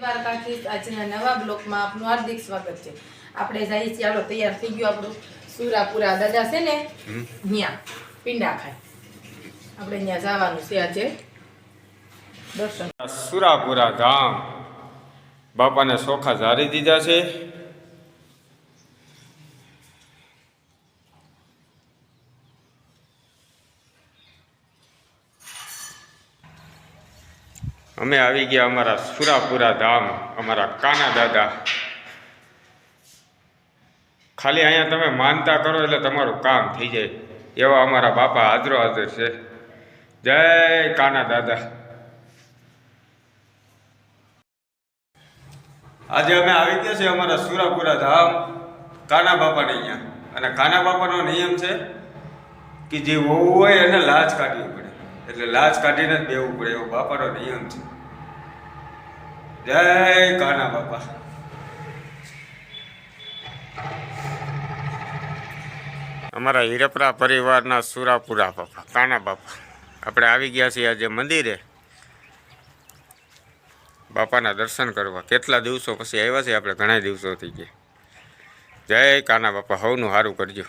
દ્વારકાથી આજના નવા બ્લોકમાં આપનું હાર્દિક સ્વાગત છે. આપણે જઈએ છીએ હાલો તૈયાર થઈ ગયું આપણું સુરાપુરા દાદા છે ને ત્યાં પિંડા ખાય આપણે ત્યાં જવાનું છે આજે. દર્શન. સુરાપુરા ધામ. બાપાને સોખા ઝારી દીધા છે. અમે આવી ગયા અમારા સુરાપુરા ધામ, અમારા કાના દાદા. ખાલી અહીંયા તમે માનતા કરો એટલે તમારું કામ થઈ જાય. એવા અમારા બાપા હાજરો હાજર છે. જય કાના દાદા. આજે અમે આવી ગયા છીએ અમારા સુરાપુરા ધામ, કાના બાપાને અહીંયા. અને કાના બાપાનો નિયમ છે કે જે વહુ હોય એને લાજ કાઢવી એટલે લાજ કાઢીને જ બેવું પડે એવો બાપાનો નિયમ છે. જય કાના બાપા. અમારા હીરપરા પરિવારના સુરાપુરા બાપા કાના બાપા. આપણે આવી ગયા છીએ આજે મંદિરે. બાપાના દર્શન કરવા. કેટલા દિવસો પછી આવ્યા છે આપણે? ઘણા દિવસો થઈ ગયા. જય કાના બાપા હવનું સારું કરજો.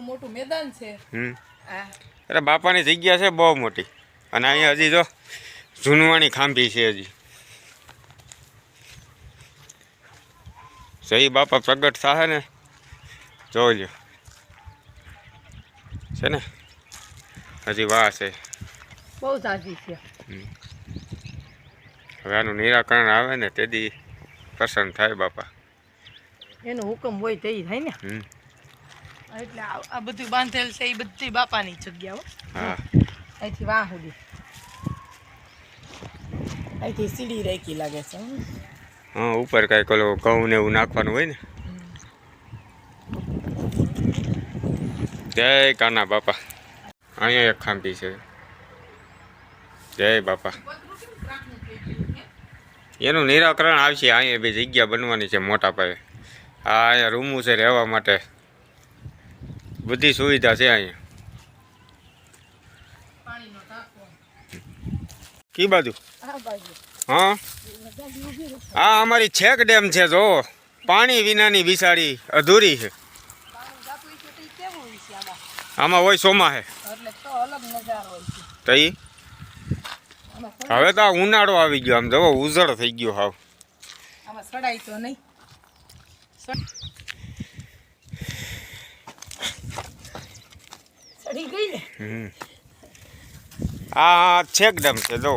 મોટું મેદાન છે. હમ. અરે બાપાની જગ્યા છે બહુ મોટી. અને અહીંયા હજી જો જૂનવાણી ખાંભી છે હજી. જય બાપા પ્રગટ થાય ને? જોજો છે ને? હજી વાહ છે. બહુ સાચી છે. હવે આનું નિરાકરણ આવે ને તેથી પ્રસન્ન થાય બાપા. એનો હુકમ હોય તે થાય ને. એટલે આ બધું બાંધેલ છે એ બધી બાપાની જગ્યાઓ અહીંથી વાહ સુધી અહીંથી સીડી રાખી લાગે છે હા ઉપર કાંઈક ઓલો ઘઉં ને એવું નાખવાનું હોય ને. જય કાના બાપા. અહીંયા એક ખાંભી છે. જય બાપા. એનું નિરાકરણ આવશે અહીંયા બી જગ્યા બનવાની છે મોટા પાયે. આ અહીંયા રૂમું છે રહેવા માટે. બધી સુવિધા છે અહીંયા. કી બાજુ? હા? આ અમારી છેક ડેમ છે જો. પાણી વિનાની બિસાડી અધૂરી છે. આમાં હોય સોમા છે એટલે તો અલગ નજારો હોય છે તો ઈ? આમાં સડાય- હવે તો આ ઉનાળો આવી ગયો આમ જવો ઉજળ થઈ ગયો હાવ. આમાં સડાય તો નહીં સડી ગઈ ને. આ છેક ડેમ છે જો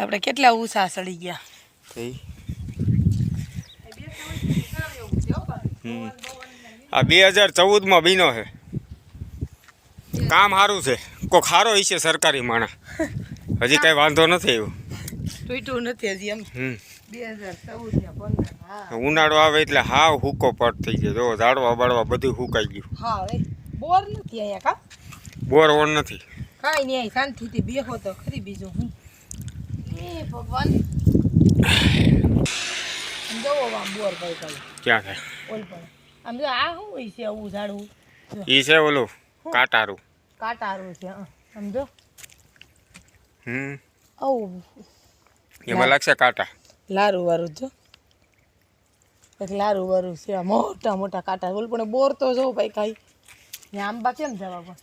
આપણે કેટલા ઊંચા સડી ગયા. આ બે હજાર ચૌદમાં બીનો છે. કામ સારું છે. કોક સારો છે સરકારી માણા હજી કઈ વાંધો નથી એવું તૂટ્યું નથી હજી એમ. હમ. ઉનાળો આવે એટલે હાવ હુકો પટ થઈ ગયો. જો ઝાડવા બાળવા બધું હુકાઈ ગયું. હા બોર નથી અહીંયા કા? બોર ઓર નથી. કાંઈ નહીં શાંતિથી બેહો તો ખરી બીજું હું. એ ભગવાન. જોવો આમ બોર ભાઈ ભાઈ ક્યાં થાય? ઓલ પણ. આમ જો આ શું હોય છે આવું ઝાડવું? ઈ છે ઓલું કાટારું. કાંટારું છે સમજો હમ. આવું. એમાં લાગશે કાંટા. લારું વાળું જો પછી લારું વાળું છે મોટા મોટા કાંટા બોલ પણ બોર તો જો ભાઈ કાંઈ. ત્યાં આંબા કેમ જવા પણ.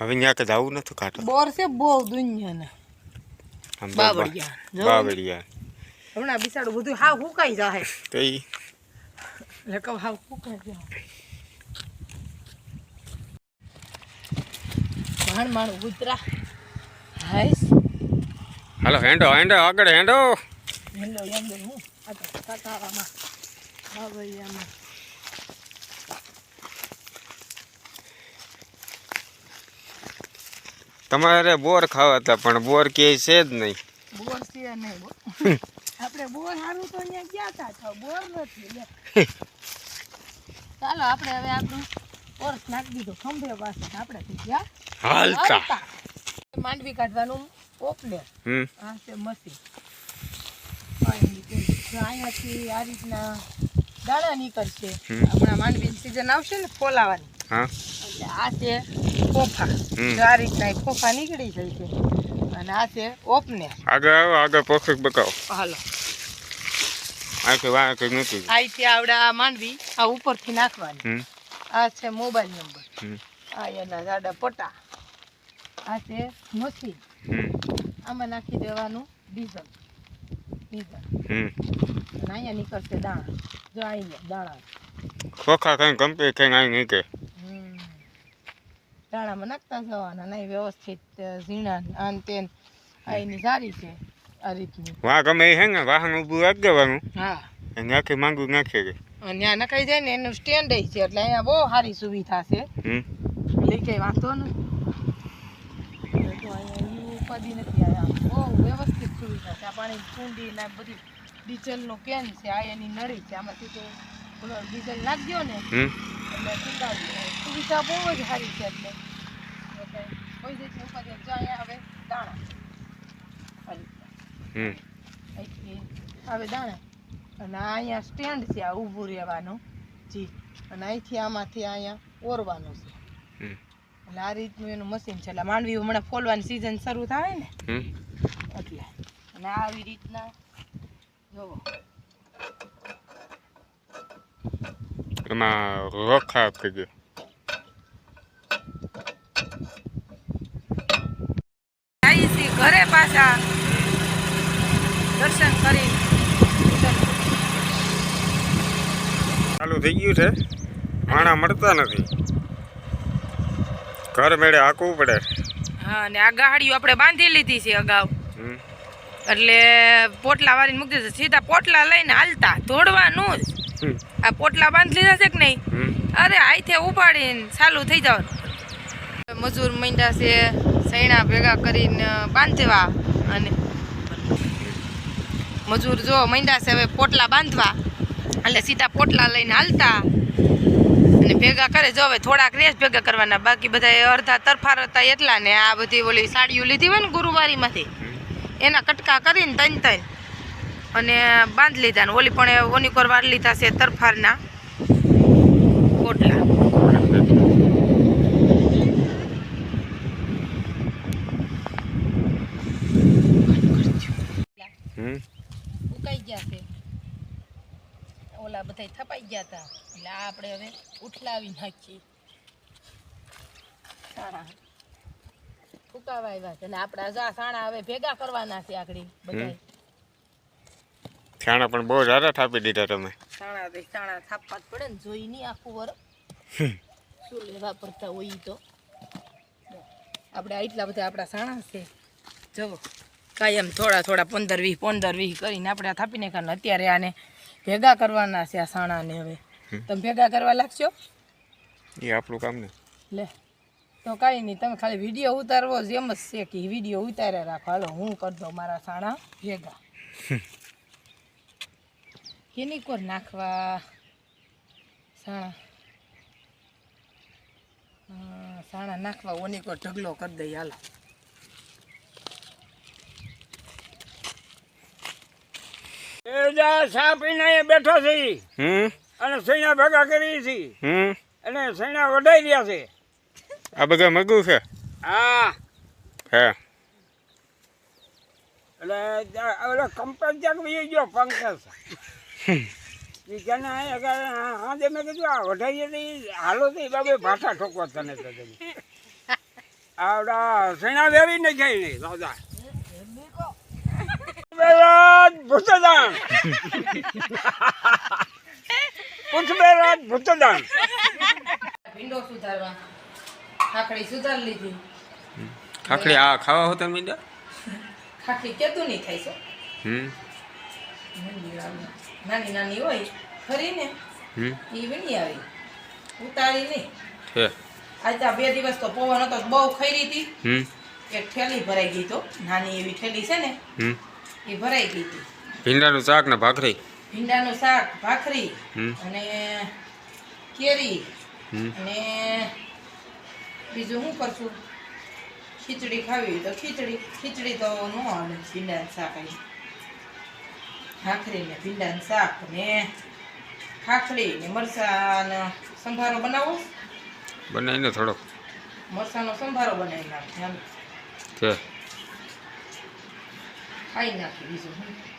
હવે ત્યાં કે જવું નથી કાંટો. બોર છે બહુ દુનિયાના. બાબડિયા જો બાવળિયા. બા- જો. બાવળિયા. હમણાં બિસાડું બધું હાવ હુકાઈ જાય તો ઈ એટલે કહું હાવ હુકાઈ જાય માણ માણ ઉતરા. હાઈસ. હાલો હેંડો હેંડો આગળ હેંડો. હેલો યંદર હું આ કાકાવામાં બાવળિયામાં તમારે બોર ખાવા હતા પણ બોર કે છે જ નહીં. બોર છે નહીં આપણે બોર સારું તો અહીંયા ગયા હતા તો બોર નથી લે. ચાલો આપણે હવે આપણું બોર નાખી દીધો ખંભે પાસે આપણે ગયા. હાલતા. માંડવી કાઢવાનું ઓપલે હમ. આ છે મશીન. જો અહીંયાથી આ રીતના દાણા નીકળશે. હમણાં માંડવીની સિઝન આવશે ને ફોલાવાની. એટલે આ છે આ રીતના એ નીકળી જાય છે. અને આ છે ઓપને. આગળ આવો આગળ પોખક બકાવો હાલો. આખી વાત નથી. અહીંથી આવડા માંડવી આ ઉપરથી નાખવાની. આ છે મોબાઈલ નંબર. આ એના જાડા પટા. આ છે મશીન. આમાં નાખી દેવાનું ડીઝલ. હમ. અહીંયા નીકળશે દાણા. જો અહીંયા દાણા. ખોખા કઈ કંપની કઈ અહીં નીકળે. દાણામાં નાખતા જવાના નહીં વ્યવસ્થિત ઝીણા આન તેન. એની સારી છે આ રીતની. વાહ ગમે હે ને વાહન ઊભું રાખી દેવાનું. હા. અને આખી માંગુ નાખી કે અને ત્યાં નખાઈ જાય ને એનું સ્ટેન્ડ છે એટલે અહીંયા બહુ સારી સુવિધા છે. કઈ વાંધો નથી ઈ ઉપાધિ નથી અહીંયા બહુ વ્યવસ્થિત સુવિધા છે. આ પાણી કુંડી ને બધી ડીઝલનું કેન છે આ એની નળી છે. આમાંથી તો પેલો ડીઝલ નાખજો ને. એટલે સુવિધા બહુ જ સારી છે એટલે. કોઈ જાતની ઉપર. અહીંયા હવે દાણા. આવે દાણા. અને આ અહીંયા સ્ટેન્ડ છે આ ઊભું રહેવાનું. જી. અને અહીંથી આમાંથી અહીંયા ઓરવાનું છે. હમ. એટલે આ રીતનું એનું મશીન છે. એટલે માંડવી હમણાં ફોલવાની સિઝન શરૂ થાય ને એટલે. અને આવી રીતના જોવો. એમાં રોખા આપી દે ઘરે પાછા દર્શન કરી. ચાલુ થઈ ગયું છે. માણા મળતા નથી. ઘર મેળે હાકવું પડે. હા અને આ ગાડીઓ આપણે બાંધી લીધી છે અગાઉ. એટલે પોટલા વાળીને મૂકી દીધા સીધા પોટલા લઈને હાલતા ધોડવાનું જ. આ પોટલા બાંધી લીધા છે કે નહીં? અરે આઈથે ઉપાડીને ચાલુ થઈ જવાનું. મજૂર મીંડા છે સૈણા ભેગા કરીને બાંધવા અને મજૂર જો મીંડા છે હવે પોટલા બાંધવા. એટલે સીધા પોટલા લઈને હાલતા. અને ભેગા કરે, જો હવે થોડાક રેસ ભેગા કરવાના. બાકી બધા અડધા તરફાર હતા એટલા ને આ બધી ઓલી સાડીઓ લીધી હોય ને ગુરુવારીમાંથી. એના કટકા કરીને તન તન અને બાંધ લીધા ને ઓલી પણ ઓની કોર વાર લીધા છે તરફારના પોટલા હમ ઉકાઈ ગયા છે ઓલા બધા થપાઈ ગયા હતા એટલે આ આપણે હવે ઉઠલાવી નાખીએ. સાણા ફૂકાવા આવ્યા છે. અને આપણા જા સાણા હવે ભેગા કરવાના છે આગળ બધા સાણા પણ બહુ સારા થાપી દીધા તમે. સાણા તો સાણા થાપવા જ પડે ને જોઈ નહીં આખું વર. શું લેવા પડતા હોય તો. આપણે આટલા બધા આપણા સાણા છે. જવો કાયમ થોડા થોડા પંદર વીસ પંદર વીસ કરીને આપણે થાપીને થાપી નાખવાના. અત્યારે આને ભેગા કરવાના છે આ સાણાને હવે. તમે ભેગા કરવા લાગશો? એ આપણું કામ ને. લે. તો કાંઈ નહીં તમે ખાલી વીડિયો ઉતારવો જ એમ જ છે કે વીડિયો ઉતારે રાખો. હાલો હું કરી દઉં મારા સાણા ભેગા. કેની કોર નાખવા? સાણા. સાણા નાખવા ઓની કોર ઢગલો કરી દઈ હાલો. એ જા ચા પીને અહીંયા બેઠો છે. હમ? અને સૈના ભેગા કરી છે? હમ? અને સૈના વઢાઈ રહ્યા છે? આ બધા મગું છે? હા. હે. એટલે ઓલો કંપન ચાક બી ગયો પંકજ. ઈ કે ને અહીંયા કે હા મેં કીધું આ વઢાઈએ નહીં હાલો બાબે ભાષા ઠોકવા તને આવડા સૈણા વેરી ને જાય નહીં દાદા બેરાજ ભૂતદાન પુષ્પેરાજ ભૂતદાન ભીંડો સુધારવા. ખાખડી સુધાર લીધી. ખાખડી આ ખાવા હોતા મીંડા ખાખડી કેતું નહીં ખાઈશો હમ. નાની નાની હોય ખરી ને એ વીણી આવી. ઉતારી નહીં. આજે આ બે દિવસ તો પવન હતો બહુ ખરી હતી. એક થેલી ભરાઈ ગઈ તો. નાની એવી થેલી છે ને એ ભરાઈ ગઈ હતી. ભીંડાનું શાક ને ભાખરી? ભીંડાનું શાક ભાખરી અને કેરી અને બીજું શું કરશું? ખીચડી ખાવી તો ખીચડી ખીચડી તો ન હાલે ભીંડાનું શાક આવી ભાખરી ને ભીંડાનું શાક ને ખાખડી ને મરચાં સંભારો બનાવો. બનાવીને થોડોક. મરચાંનો સંભારો બનાવી નાખે. છે. ખાઈ નાખી બીજું.